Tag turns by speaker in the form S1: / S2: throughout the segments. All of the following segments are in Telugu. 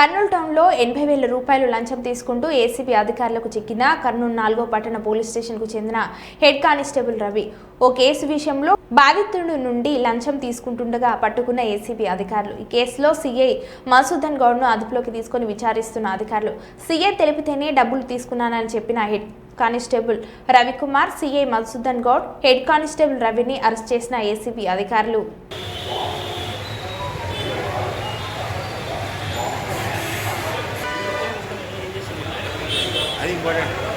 S1: కర్నూలు టౌన్లో ఎనభై వేల రూపాయలు లంచం తీసుకుంటూ ఏసీబీ అధికారులకు చిక్కిన కర్నూలు నాలుగో పట్టణ పోలీస్ స్టేషన్కు చెందిన హెడ్ కానిస్టేబుల్ రవి. ఓ కేసు విషయంలో బాధితుడి నుండి లంచం తీసుకుంటుండగా పట్టుకున్న ఏసీబీ అధికారులు. ఈ కేసులో సీఐ మసూదన్ గౌడ్ను అదుపులోకి తీసుకొని విచారిస్తున్న అధికారులు. సీఐ తెలిపితేనే డబ్బులు తీసుకున్నానని చెప్పిన head constable Ravikumar CI Madhusudan Goud head constable రవిని అరెస్ట్ చేసిన ఏసీబీ అధికారులు.
S2: 过这。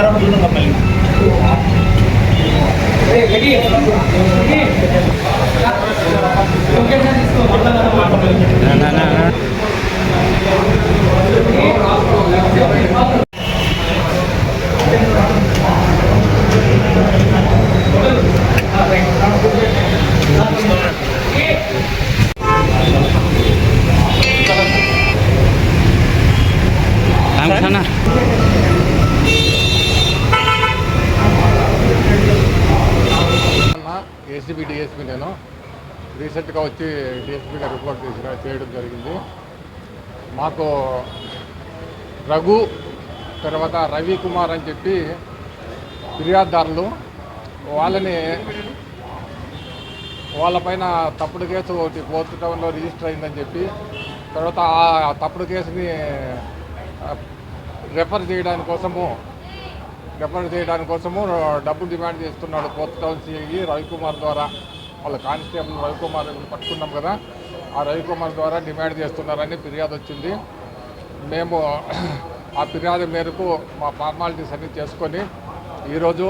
S2: para maging ng kapalit.
S3: Na,
S4: na, na, na. Tangkap sana. నేను రీసెంట్గా వచ్చి డిఎస్పీగా రిపోర్ట్ చేసిన చేయడం జరిగింది. మాకు రఘు తర్వాత రవి కుమార్ అని చెప్పి ఫిర్యాదుదారులు వాళ్ళని వాళ్ళపైన తప్పుడు కేసు ఒకటి ఫోర్త్ టౌన్లో రిజిస్టర్ అయిందని చెప్పి తర్వాత ఆ తప్పుడు కేసుని రెఫర్ చేయడానికి కోసము రెఫర్ చేయడానికి కోసము డబ్బులు డిమాండ్ చేస్తున్నాడు ఫోర్త్ టౌన్ సిఐ రవికుమార్ ద్వారా. వాళ్ళ కానిస్టేబుల్ రవికుమార్ పట్టుకున్నాం కదా ఆ రవికుమార్ ద్వారా డిమాండ్ చేస్తున్నారని ఫిర్యాదు వచ్చింది. మేము ఆ ఫిర్యాదు మేరకు మా ఫార్మాలిటీస్ అన్నీ చేసుకొని ఈరోజు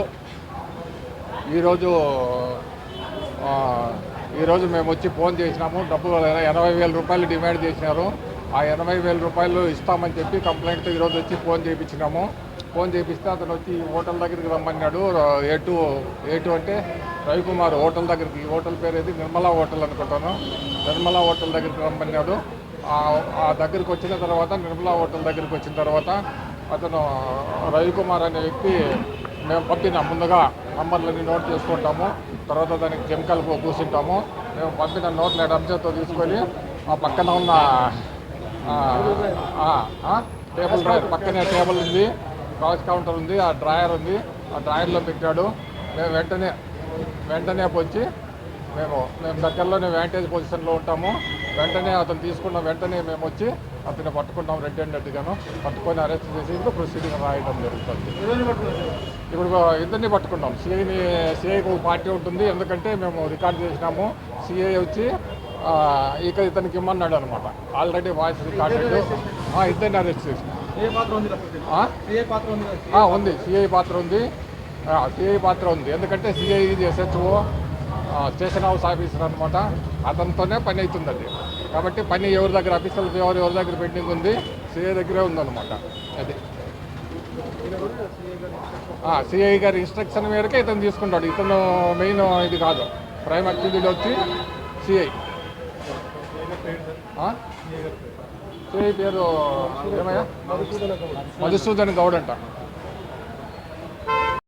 S4: ఈరోజు ఈరోజు మేము వచ్చి ఫోన్ చేసినాము. డబ్బులు ఎనభై వేల రూపాయలు డిమాండ్ చేసినారు. ఆ ఎనభై వేల రూపాయలు ఇస్తామని చెప్పి కంప్లైంట్తో ఈరోజు వచ్చి ఫోన్ చేయించినాము. ఫోన్ చేపిస్తే అతను వచ్చి ఈ హోటల్ దగ్గరికి రమ్మన్నాడు. ఏ టూ టూ అంటే రవికుమార్ హోటల్ దగ్గరికి ఈ హోటల్ పేరు ఏది నిర్మలా హోటల్ అనుకుంటాను. నిర్మలా హోటల్ దగ్గరికి రమ్మన్నాడు. ఆ- దగ్గరికి వచ్చిన తర్వాత నిర్మలా హోటల్ దగ్గరికి వచ్చిన తర్వాత అతను రవికుమార్ అనే వ్యక్తి మేము పంపిన ముందుగా నంబర్లన్నీ నోట్ చేసుకుంటాము. తర్వాత దానికి కెమికల్ పూసుంటాము. మేము పంపిన నోట్ల అంశంతో తీసుకొని ఆ పక్కన ఉన్న ఆ, టేబుల్ పక్కనే టేబుల్ ఉంది. కాస్ట్ కౌంటర్ ఉంది ఆ డ్రాయర్ ఉంది ఆ డ్రాయర్లో పెట్టాడు. మేము వెంటనే వెంటనే వచ్చి మేము మేము దగ్గరలోనే వ్యాంటేజ్ పొజిషన్లో ఉంటాము. వెంటనే అతను తీసుకున్న వెంటనే మేము వచ్చి అతన్ని పట్టుకున్నాం రెడ్ హ్యాండెడ్గాను పట్టుకొని అరెస్ట్ చేసి ఇప్పుడు ప్రొసీడింగ్ రాయడం జరుగుతుంది. ఇప్పుడు ఇద్దరిని పట్టుకున్నాం. సిఐని సిఐకి ఒక పార్టీ ఉంటుంది. ఎందుకంటే మేము రికార్డ్ చేసినాము. సిఐ వచ్చి ఇక ఇతనికి ఇమ్మన్నాడు అనమాట ఆల్రెడీ వాయిస్ రికార్డెడ్ ఇద్దరిని అరెస్ట్ చేసినాం. ఉంది సిఐ పాత్ర ఉంది సిఐ పాత్ర ఉంది. ఎందుకంటే సిఐ ఇది ఎస్హెచ్ఓ స్టేషన్ హౌస్ ఆఫీసర్ అనమాట అతనితోనే పని అవుతుంది అది కాబట్టి పని ఎవరి దగ్గర? అఫీషియల్ ఎవరు? ఎవరి దగ్గర పెండింగ్ ఉంది? సిఐ దగ్గరే ఉందన్నమాట. అది. సిఐ గారి ఇన్స్ట్రక్షన్ మేరకే ఇతను తీసుకుంటాడు. ఇతను మెయిన్ ఇది కాదు. ప్రైమ్ యాక్టివిటీ వచ్చి? సిఐ పేరు ఏమయ్యా? మధుసూదన్ గౌడ్ అంట.